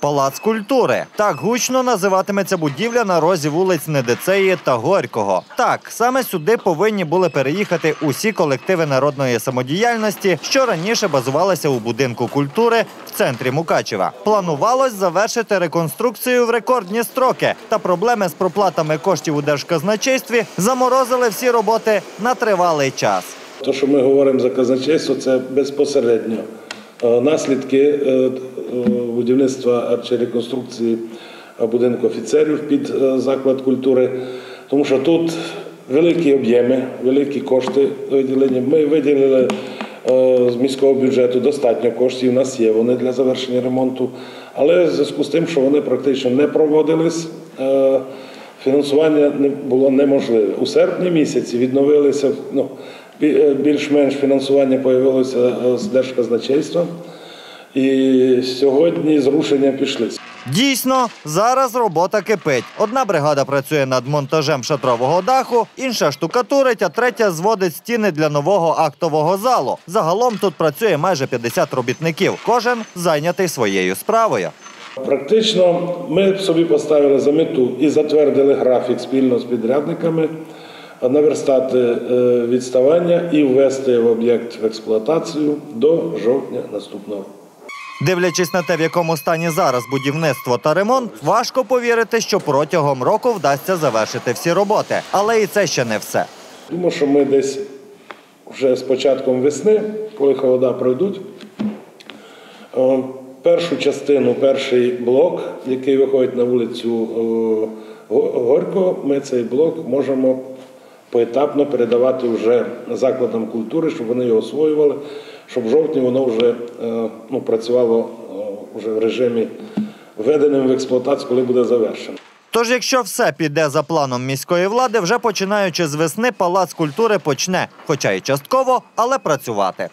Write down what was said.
Палац культури так гучно називатиметься будівля на розі вулиць Недицеї та Горького. Так саме сюди повинні були переїхати усі колективи народної самодіяльності, що раніше базувалися у будинку культури в центрі Мукачева. Планувалось завершити реконструкцію в рекордні строки, та проблеми з проплатами коштів у держказначействі заморозили всі роботи на тривалий час. То, що ми говоримо за казначейство, це безпосередньо е, наслідки е, е, будівництва чи реконструкції будинку офіцерів під е, заклад культури, тому що тут великі об'єми, великі кошти виділені. Ми виділили е, з міського бюджету достатньо коштів. У нас є вони для завершення ремонту, але в зв'язку з тим, що вони практично не проводились. е, Фінансування не було неможливе. У серпні місяці відновилися ну, більш-менш фінансування появилося е, з держказначейства. І сьогодні зрушення пішли. Дійсно, зараз робота кипить. Одна бригада працює над монтажем шатрового даху, інша штукатурить, а третя зводить стіни для нового актового залу. Загалом тут працює майже 50 робітників. Кожен зайнятий своєю справою. Практично ми собі поставили за мету і затвердили графік спільно з підрядниками наверстати е, відставання і ввести в об'єкт в експлуатацію до жовтня наступного року. Дивлячись на те, в якому стані зараз будівництво та ремонт, важко повірити, що протягом року вдасться завершити всі роботи. Але і це ще не все. Думаю, що ми десь вже з початком весни, коли холода пройдуть, е, першу частину, перший блок, який виходить на вулицю е, Горького, ми цей блок можемо поетапно передавати вже закладам культури, щоб вони його освоювали, щоб в жовтні воно вже е, ну, працювало е, вже в режимі введеним в експлуатацію, коли буде завершено. Тож, якщо все піде за планом міської влади, вже починаючи з весни, палац культури почне, хоча й частково, але працювати.